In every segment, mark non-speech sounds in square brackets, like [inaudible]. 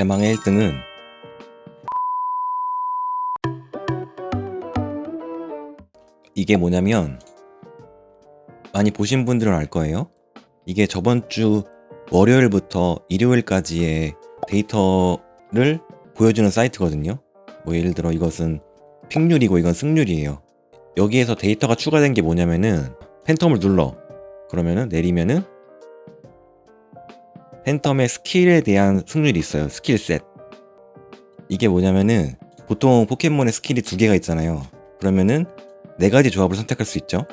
대망의 1등은 이게 뭐냐면 많이 보신 분들은 알 거예요. 이게 저번 주 월요일부터 일요일까지의 데이터를 보여주는 사이트거든요. 뭐 예를 들어 이것은 픽률이고 이건 승률이에요. 여기에서 데이터가 추가된 게 뭐냐면은 팬텀을 눌러. 그러면은 내리면은 팬텀의 스킬에 대한 승률이 있어요. 스킬 셋. 이게 뭐냐면은 보통 포켓몬의 스킬이 두 개가 있잖아요. 그러면은 네 가지 조합을 선택할 수 있죠.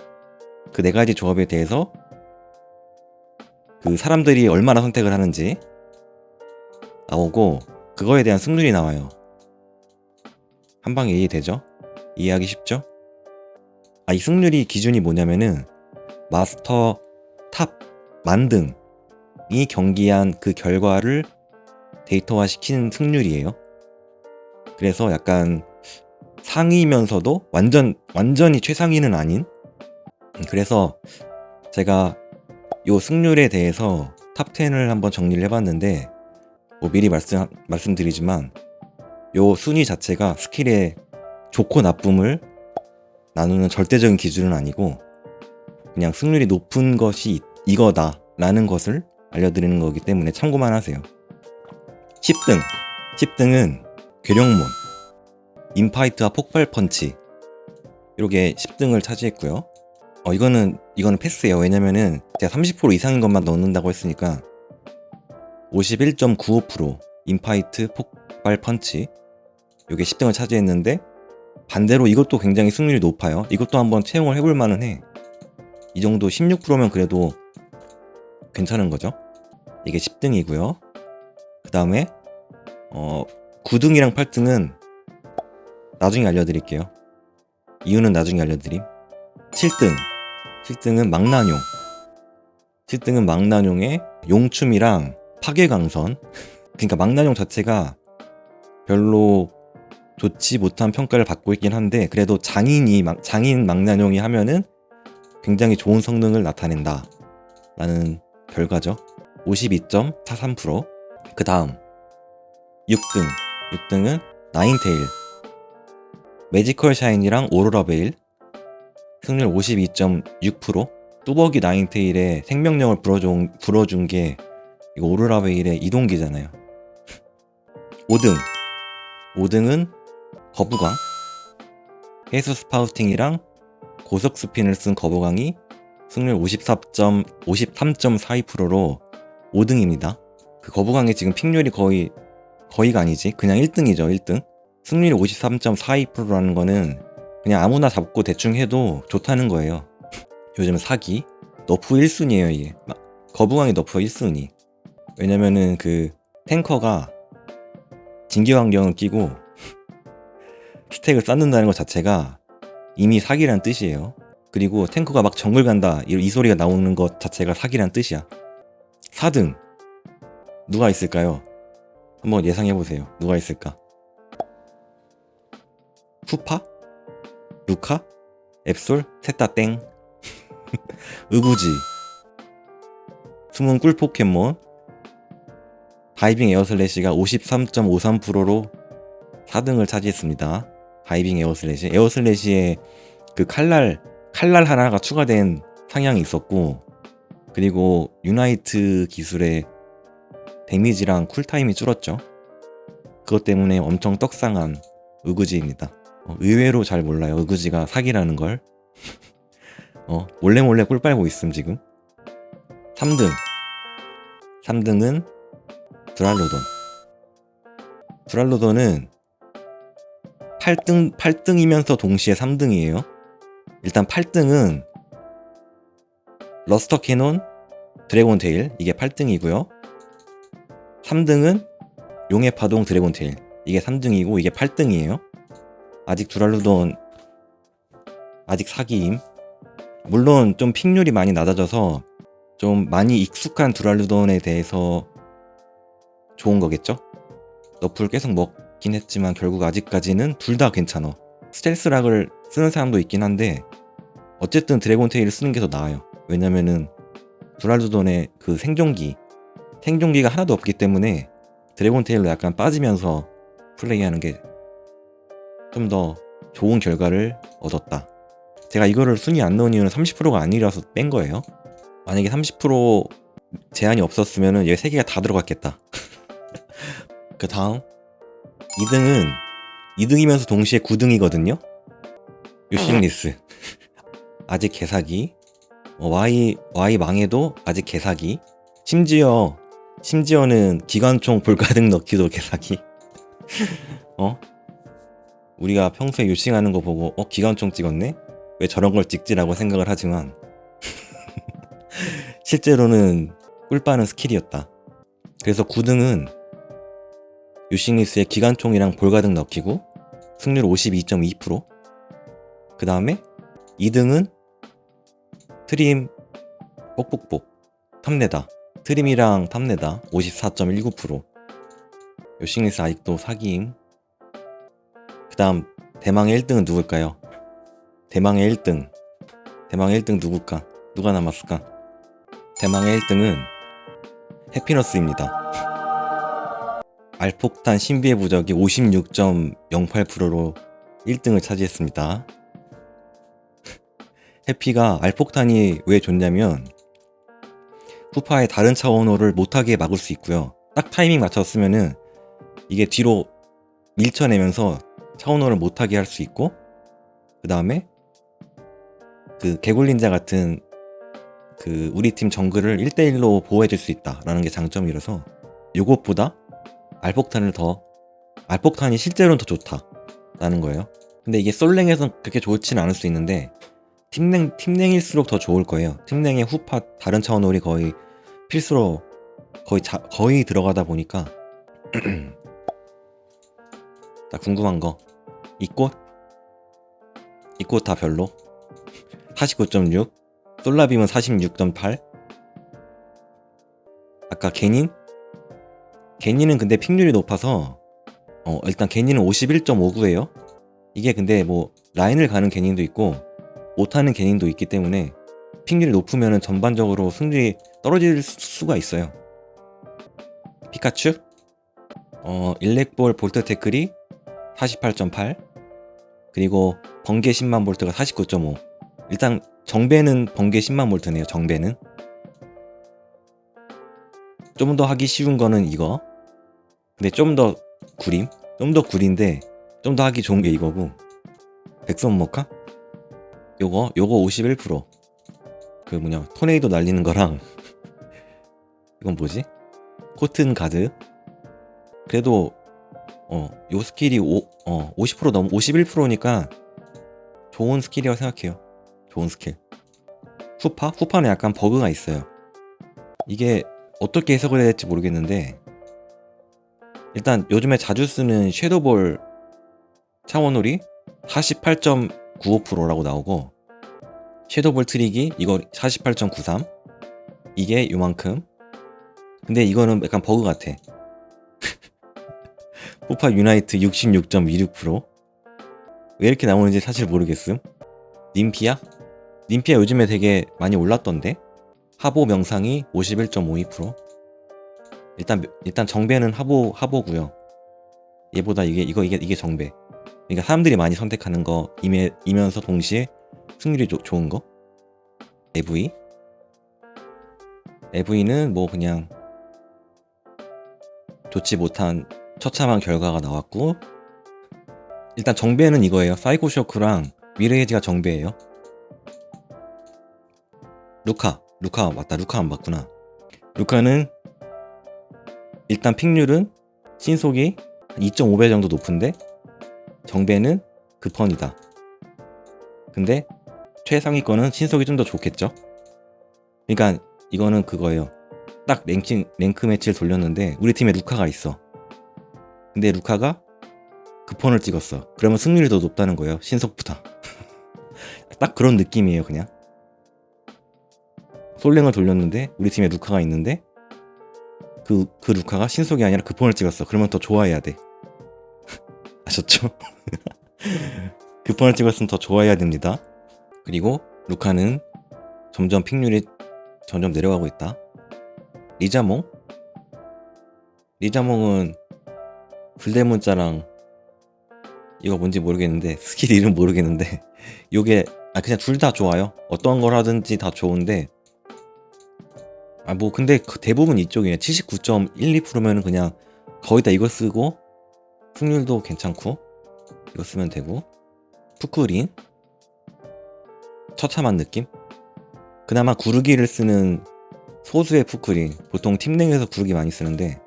그 네 가지 조합에 대해서 그 사람들이 얼마나 선택을 하는지 나오고 그거에 대한 승률이 나와요. 한 방에 이해되죠? 이해하기 쉽죠? 아, 이 승률이 기준이 뭐냐면은 마스터 탑 만등 이 경기한 그 결과를 데이터화 시킨 승률이에요. 그래서 약간 상위면서도 완전 완전히 최상위는 아닌 그래서 제가 요 승률에 대해서 탑 10을 한번 정리를 해봤는데 뭐 미리 말씀 말씀드리지만 요 순위 자체가 스킬의 좋고 나쁨을 나누는 절대적인 기준은 아니고 그냥 승률이 높은 것이 이거다라는 것을 알려드리는 거기 때문에 참고만 하세요. 10등 10등은 괴력몬 인파이트와 폭발 펀치 이렇게 10등을 차지했고요. 어 이거는 이거는 패스예요. 왜냐면은 제가 30% 이상인 것만 넣는다고 했으니까 51.95% 인파이트 폭발 펀치 이게 10등을 차지했는데 반대로 이것도 굉장히 승률이 높아요. 이것도 한번 채용을 해볼 만은 해. 이 정도 16%면 그래도 괜찮은 거죠. 이게 10등이고요. 그 다음에 어 9등이랑 8등은 나중에 알려드릴게요. 이유는 나중에 알려드림. 7등. 7등은 망나뇽. 7등은 망나뇽의 용춤이랑 파괴강선. [laughs] 그러니까 망나뇽 자체가 별로 좋지 못한 평가를 받고 있긴 한데 그래도 장인이 장인 망나뇽이 하면은 굉장히 좋은 성능을 나타낸다. 라는 결과죠. 52.43%. 그 다음 6등. 6등은 나인테일. 매지컬 샤인이랑 오로라 베일 승률 52.6% 뚜벅이 나인테일의 생명력을 불어준, 불어준 게 이거 오로라 베일의 이동기잖아요 5등 5등은 거부강 해수 스파우팅이랑 고속 스핀을 쓴 거부강이 승률 54.53.42%로 5등입니다 그 거부강의 지금 픽률이 거의 거의가 아니지 그냥 1등이죠 1등 승률이 53.42%라는 거는 그냥 아무나 잡고 대충 해도 좋다는 거예요. 요즘 사기 너프 1순위에요 이게. 거부왕이 너프 1순위. 왜냐면은 그 탱커가 진기 환경을 끼고 [laughs] 스택을 쌓는다는 것 자체가 이미 사기란 뜻이에요. 그리고 탱커가 막 정글 간다 이 소리가 나오는 것 자체가 사기란 뜻이야. 4등 누가 있을까요? 한번 예상해 보세요. 누가 있을까? 푸파? 루카? 앱솔? 셋 다 땡. [laughs] 으구지. 숨은 꿀 포켓몬. 다이빙 에어슬래시가 53.53%로 4등을 차지했습니다. 다이빙 에어슬래시. 에어슬래시에 그 칼날, 칼날 하나가 추가된 상향이 있었고, 그리고 유나이트 기술의 데미지랑 쿨타임이 줄었죠. 그것 때문에 엄청 떡상한 으구지입니다. 어, 의외로 잘 몰라요. 의구지가 사기라는 걸. [laughs] 어, 몰래 몰래 꿀 빨고 있음 지금. 3등. 3등은 드랄로돈. 드랄로돈은 8등 8등이면서 동시에 3등이에요. 일단 8등은 러스터 캐논 드래곤 테일 이게 8등이고요. 3등은 용의 파동 드래곤 테일 이게 3등이고 이게 8등이에요. 아직 두랄루돈 아직 사기임. 물론 좀 픽률이 많이 낮아져서 좀 많이 익숙한 두랄루돈에 대해서 좋은 거겠죠? 너프를 계속 먹긴 했지만 결국 아직까지는 둘 다 괜찮아. 스텔스락을 쓰는 사람도 있긴 한데 어쨌든 드래곤 테일을 쓰는 게 더 나아요. 왜냐면은 두랄루돈의 그 생존기 생존기가 하나도 없기 때문에 드래곤 테일로 약간 빠지면서 플레이하는 게 좀 더 좋은 결과를 얻었다. 제가 이거를 순위 안 넣은 이유는 30%가 아니라서 뺀 거예요. 만약에 30% 제한이 없었으면은 얘세 개가 다 들어갔겠다. [laughs] 그 다음 2등은 2등이면서 동시에 9등이거든요. 유싱리스. [laughs] 아직 개사기. 어, Y Y 망해도 아직 개사기. 심지어 심지어는 기관총 불가능 넣기도 개사기. [laughs] 어? 우리가 평소에 유싱하는 거 보고 어 기관총 찍었네? 왜 저런 걸 찍지라고 생각을 하지만 [laughs] 실제로는 꿀빠는 스킬이었다. 그래서 9등은 유싱리스의 기관총이랑 볼가득 넣기고 승률 52.2%그 다음에 2등은 트림 뽁뽁뽁 탐내다 트림이랑 탐내다 54.19% 요싱리스 아직도 사기임 그 다음 대망의 1등은 누굴까요? 대망의 1등 대망의 1등 누굴까? 누가 남았을까? 대망의 1등은 해피너스입니다 알폭탄 신비의 부적이 56.08%로 1등을 차지했습니다 [laughs] 해피가 알폭탄이 왜 좋냐면 후파의 다른 차원호를 못하게 막을 수 있고요. 딱 타이밍 맞췄으면은 이게 뒤로 밀쳐내면서 차원호를 못하게 할 수 있고 그 다음에 그 개굴린자 같은 그 우리 팀 정글을 1대1로 보호해줄 수 있다라는 게 장점이라서 요것보다 알폭탄을 더 알폭탄이 실제로는 더 좋다라는 거예요. 근데 이게 솔랭에선 그렇게 좋지는 않을 수 있는데 팀냉 팀냉일수록 더 좋을 거예요. 팀냉의 후파 다른 차원 홀이 거의 필수로 거의 자, 거의 들어가다 보니까 [clears throat] 나 궁금한 거 이 꽃? 이 꽃 다 별로? [laughs] 49.6 솔라빔은 46.8 아까 개닌? 개닌은 근데 픽률이 높아서 어 일단 개닌은 51.59예요. 이게 근데 뭐 라인을 가는 개닌도 있고 못하는 개인도 있기 때문에 픽률이 높으면 전반적으로 승률이 떨어질 수가 있어요. 피카츄? 어, 일렉볼 볼트 태클이 48.8 그리고 번개 10만 볼트가 49.5 일단 정배는 번개 10만 볼트네요 정배는. 좀 더 하기 쉬운 거는 이거 근데 좀 더 구림? 좀 더 구린데 좀 더 하기 좋은 게 이거고. 백선 모카 요거 요거 51%그 뭐냐 토네이도 날리는 거랑. [laughs] 이건 뭐지? 코튼 가드? 그래도 어 요 스킬이 오, 어, 50% 넘, 51%니까 좋은 스킬이라고 생각해요. 좋은 스킬. 후파? 후파는 약간 버그가 있어요. 이게 어떻게 해석을 해야 될지 모르겠는데 일단 요즘에 자주 쓰는 섀도볼 차원놀이 48.95%라고 나오고 섀도볼 트릭이 이거 48.93 이게 요만큼? 근데 이거는 약간 버그 같아. [laughs] 포파 유나이트 66.26%왜 이렇게 나오는지 사실 모르겠음. 님피아? 님피아 요즘에 되게 많이 올랐던데? 하보 명상이 51.52% 일단 일단 정배는 하보 하보고요. 얘보다 이게 이거 이게 이게 정배. 그러니까 사람들이 많이 선택하는 거 이메, 이면서 동시에 승률이 조, 좋은 거? AV AV는 뭐 그냥 좋지 못한 처참한 결과가 나왔고 일단 정배는 이거예요. 사이코 쇼크랑 미르헤지가 정배예요. 루카 루카 맞다. 루카 안 봤구나. 루카는 일단 픽률은 신속이 2.5배 정도 높은데 정배는 급펀이다. 근데 최상위권은 신속이 좀 더 좋겠죠? 그러니까 이거는 그거예요. 딱 랭킹, 랭크 매치를 돌렸는데 우리 팀에 루카가 있어. 근데 루카가 급펀을 찍었어. 그러면 승률이 더 높다는 거예요. 신속보다. [laughs] 딱 그런 느낌이에요, 그냥. 솔랭을 돌렸는데 우리 팀에 루카가 있는데 그, 그 루카가 신속이 아니라 급펀을 찍었어. 그러면 더 좋아해야 돼. [laughs] 아셨죠? [laughs] 급번을 찍었으면 더 좋아해야 됩니다. 그리고 루카는 점점 픽률이 점점 내려가고 있다. 리자몽 리자몽은 불대문자랑 이거 뭔지 모르겠는데 스킬 이름 모르겠는데 [laughs] 요게 아 그냥 둘 다 좋아요 어떤 걸 하든지 다 좋은데 아 뭐 근데 그 대부분 이쪽이에요. 79.12%면은 그냥 거의 다 이거 쓰고 승률도 괜찮고 이거 쓰면 되고. 푸크린? 처참한 느낌? 그나마 구르기를 쓰는 소수의 푸크린. 보통 팀 내에서 구르기 많이 쓰는데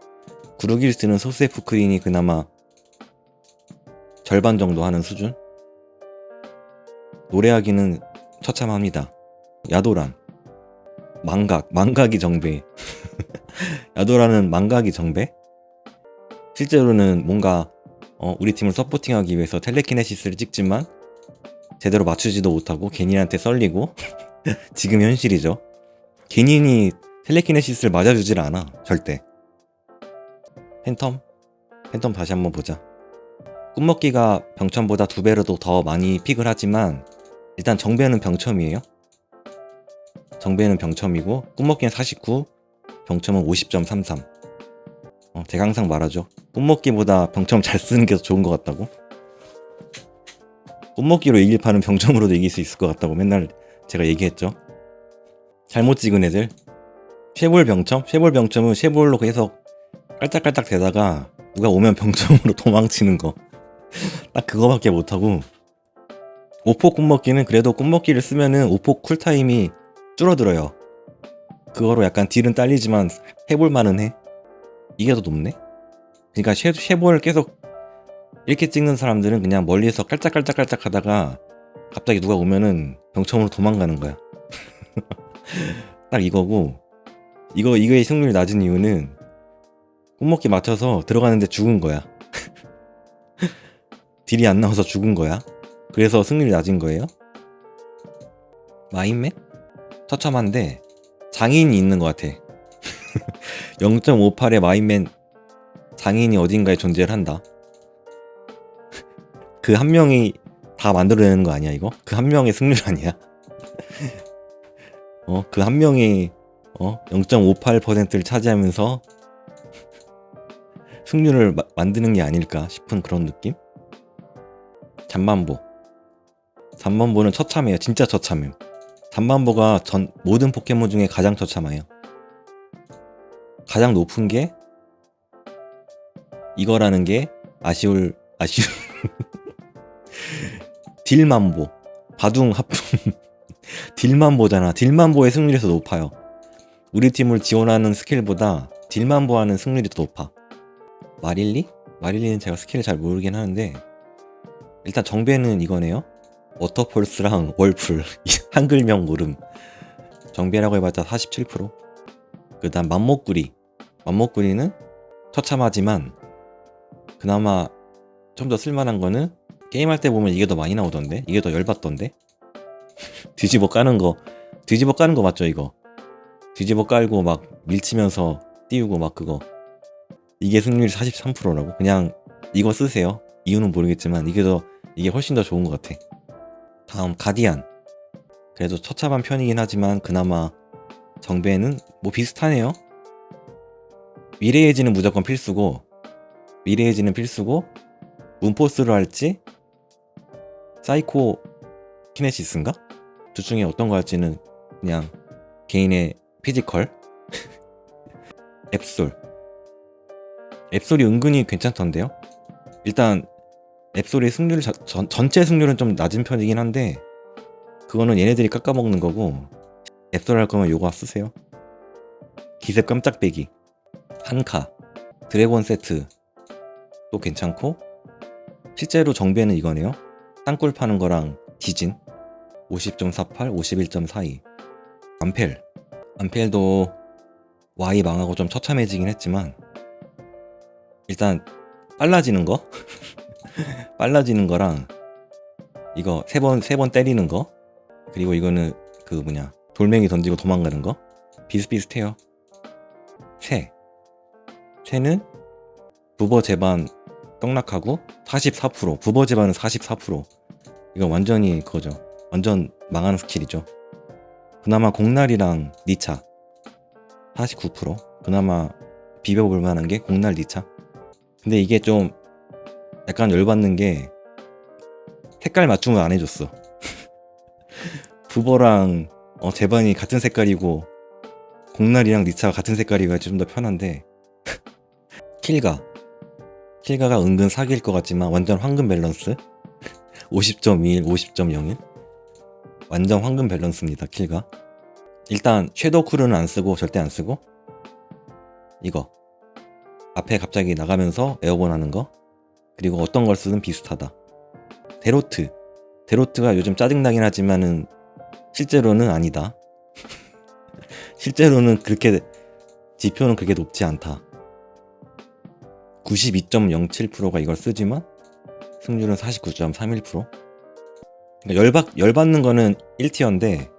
구르기를 쓰는 소수의 푸크린이 그나마 절반 정도 하는 수준? 노래하기는 처참합니다. 야도란 망각 망각이 정배 [laughs] 야도란은 망각이 정배 실제로는 뭔가 어, 우리 팀을 서포팅하기 위해서 텔레키네시스를 찍지만 제대로 맞추지도 못하고 개인한테 썰리고 [laughs] 지금 현실이죠. 개인이 텔레키네시스를 맞아주질 않아 절대. 팬텀? 팬텀 다시 한번 보자. 꿈먹기가 병첨보다 두 배로도 더 많이 픽을 하지만 일단 정배는 병첨이에요. 정배는 병첨이고 꿈먹기는 49, 병첨은 50.33. 어, 제가 항상 말하죠. 꿈먹기보다 병첨 잘 쓰는 게 더 좋은 것 같다고. 꿈먹기로 이길 판은 병첨으로도 이길 수 있을 것 같다고 맨날 제가 얘기했죠. 잘못 찍은 애들. 쉐볼 병첨? 쉐볼 병첨은 쉐볼로 계속 깔짝깔짝 대다가 누가 오면 병첨으로 [laughs] 도망치는 거. 딱 그거밖에 못하고 오폭 꿈먹기는 그래도 꿈먹기를 쓰면은 오폭 쿨타임이 줄어들어요. 그거로 약간 딜은 딸리지만 해볼만은 해. 이게 더 높네? 그러니까 쉐, 쉐볼 계속 이렇게 찍는 사람들은 그냥 멀리서 깔짝깔짝깔짝 하다가 갑자기 누가 오면은 병첨으로 도망가는 거야. [laughs] 딱 이거고 이거 이거의 승률이 낮은 이유는 꿈먹기 맞춰서 들어가는데 죽은 거야. [laughs] 딜이 안 나와서 죽은 거야. 그래서 승률이 낮은 거예요. 마인맨? 처참한데 장인이 있는 것 같아. [laughs] 0.58의 마인맨 장인이 어딘가에 존재를 한다. [laughs] 그 한 명이 다 만들어내는 거 아니야 이거? 그 한 명의 승률 아니야? [laughs] 어, 그 한 명이 어, 0.58%를 차지하면서 승률을 마- 만드는 게 아닐까 싶은 그런 느낌? 잠만보. 잠만보는 처참해요. 진짜 처참해요. 잠만보가 전 모든 포켓몬 중에 가장 처참해요. 가장 높은 게 이거라는 게 아쉬울 아쉬울. [laughs] 딜만보. 바둥 합품 [laughs] 딜만보잖아. 딜만보의 승률이 더 높아요. 우리 팀을 지원하는 스킬보다 딜만보하는 승률이 더 높아. 마릴리? 마릴리는 제가 스킬을 잘 모르긴 하는데 일단 정배는 이거네요 워터폴스랑 월풀 [laughs] 한글명 모름 정배라고 해봤자 47%그 다음 맘목구리. 맘목구리는 처참하지만 그나마 좀 더 쓸만한 거는 게임할 때 보면 이게 더 많이 나오던데? 이게 더 열받던데? [laughs] 뒤집어 까는 거. 뒤집어 까는 거 맞죠 이거? 뒤집어 깔고 막 밀치면서 띄우고 막 그거. 이게 승률 43%라고? 그냥 이거 쓰세요. 이유는 모르겠지만 이게 더 이게 훨씬 더 좋은 것 같아 다음 가디안 그래도 처참한 편이긴 하지만 그나마 정배는 뭐 비슷하네요 미래의 지는 무조건 필수고 미래의 지는 필수고 문포스를 할지 사이코 키네시스인가? 둘 중에 어떤 거 할지는 그냥 개인의 피지컬 [laughs] 앱솔 앱솔이 은근히 괜찮던데요? 일단 앱솔의 승률 자- 전, 전체 승률은 좀 낮은 편이긴 한데 그거는 얘네들이 깎아먹는 거고 앱솔 할 거면 요거 쓰세요. 기습 깜짝배기 한카 드래곤 세트 또 괜찮고 실제로 정배는 이거네요. 땅굴 파는 거랑 지진 50.48, 51.42 암펠. 암펠도 Y 망하고 좀 처참해지긴 했지만 일단 빨라지는 거 [laughs] [laughs] 빨라지는 거랑 이거 세 번 세 번 때리는 거 그리고 이거는 그 뭐냐 돌멩이 던지고 도망가는 거? 비슷비슷해요. 새 새는 부버 제반 떡락하고 44% 부버 제반은 44% 이건 완전히 그거죠. 완전 망하는 스킬이죠. 그나마 공날이랑 니차 49% 그나마 비벼볼 만한 게 공날 리차. 근데 이게 좀 약간 열받는 게 색깔 맞춤을 안 해줬어. [laughs] 부버랑 어, 제반이 같은 색깔이고 공날이랑 리차가 같은 색깔이가 좀 더 편한데 [laughs] 킬가. 킬가가 은근 사기일 것 같지만 완전 황금 밸런스? [laughs] 50.21, 50.01 완전 황금 밸런스입니다 킬가. 일단 섀도우 쿨은 안 쓰고 절대 안 쓰고 이거. 앞에 갑자기 나가면서 에어본 하는 거 그리고 어떤 걸 쓰든 비슷하다. 데로트. 데로트가 요즘 짜증나긴 하지만은 실제로는 아니다. [laughs] 실제로는 그렇게 지표는 그렇게 높지 않다. 92.07%가 이걸 쓰지만 승률은 49.31% 그러니까 열받, 열받는 거는 1티어인데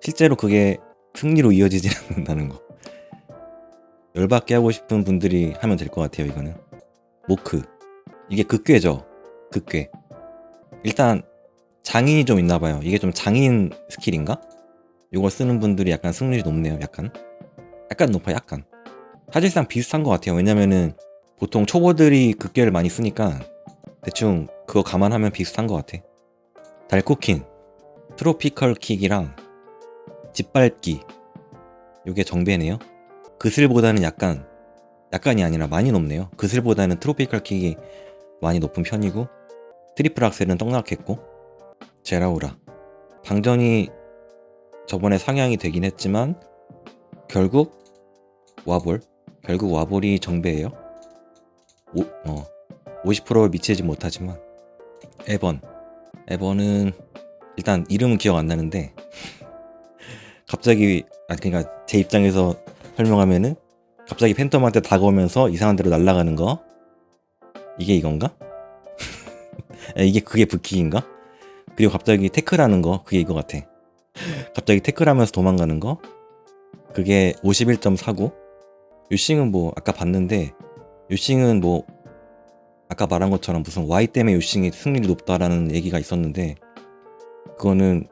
실제로 그게 승리로 이어지지 [laughs] 않는다는 거. 열받게 하고 싶은 분들이 하면 될 것 같아요 이거는. 모크 이게 극괴죠. 극괴. 일단 장인이 좀 있나 봐요. 이게 좀 장인 스킬인가? 이걸 쓰는 분들이 약간 승률이 높네요 약간. 약간 높아 약간. 사실상 비슷한 것 같아요. 왜냐면은 보통 초보들이 극괴를 많이 쓰니까 대충 그거 감안하면 비슷한 것 같아. 달코킨 트로피컬 킥이랑 짓밟기. 요게 정배네요. 그슬보다는 약간 약간이 아니라 많이 높네요. 그슬보다는 트로피컬 킥이 많이 높은 편이고 트리플 악셀은 떡락했고 제라우라. 방전이 저번에 상향이 되긴 했지만 결국 와볼 결국 와볼이 정배예요. 오, 어, 50%를 미치지 못하지만 에번. 에번은 일단 이름은 기억 안 나는데 [laughs] 갑자기 아 그러니까 제 입장에서 설명하면은 갑자기 팬텀한테 다가오면서 이상한 데로 날아가는 거 이게 이건가? 에, [laughs] 이게 그게 부키인가? 그리고 갑자기 태클하는 거 그게 이거 같아. 갑자기 태클하면서 도망가는 거? 그게 51.49 유싱은 뭐 아까 봤는데 유싱은 뭐 아까 말한 것처럼 무슨 Y 때문에 유싱이 승률이 높다라는 얘기가 있었는데 그거는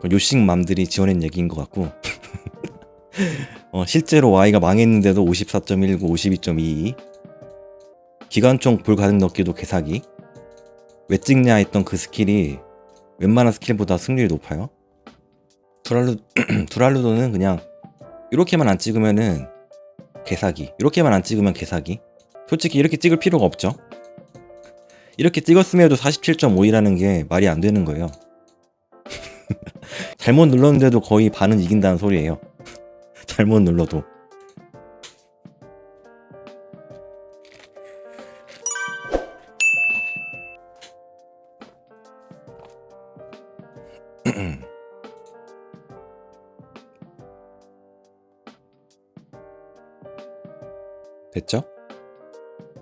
그 요싱 맘들이 지어낸 얘기인 것 같고. [laughs] 어, 실제로 Y가 망했는데도 54.19, 52.22 기관총 불가능 넣기도 개사기. 왜 찍냐 했던 그 스킬이 웬만한 스킬보다 승률이 높아요. 두랄루, [clears throat] 두랄루도는 그냥 이렇게만 안 찍으면은 개사기. 이렇게만 안 찍으면 개사기. 솔직히 이렇게 찍을 필요가 없죠. 이렇게 찍었음에도 47.5이라는 게 말이 안 되는 거예요. [laughs] 잘못 눌렀는데도 거의 반은 이긴다는 소리예요. [laughs] 잘못 눌러도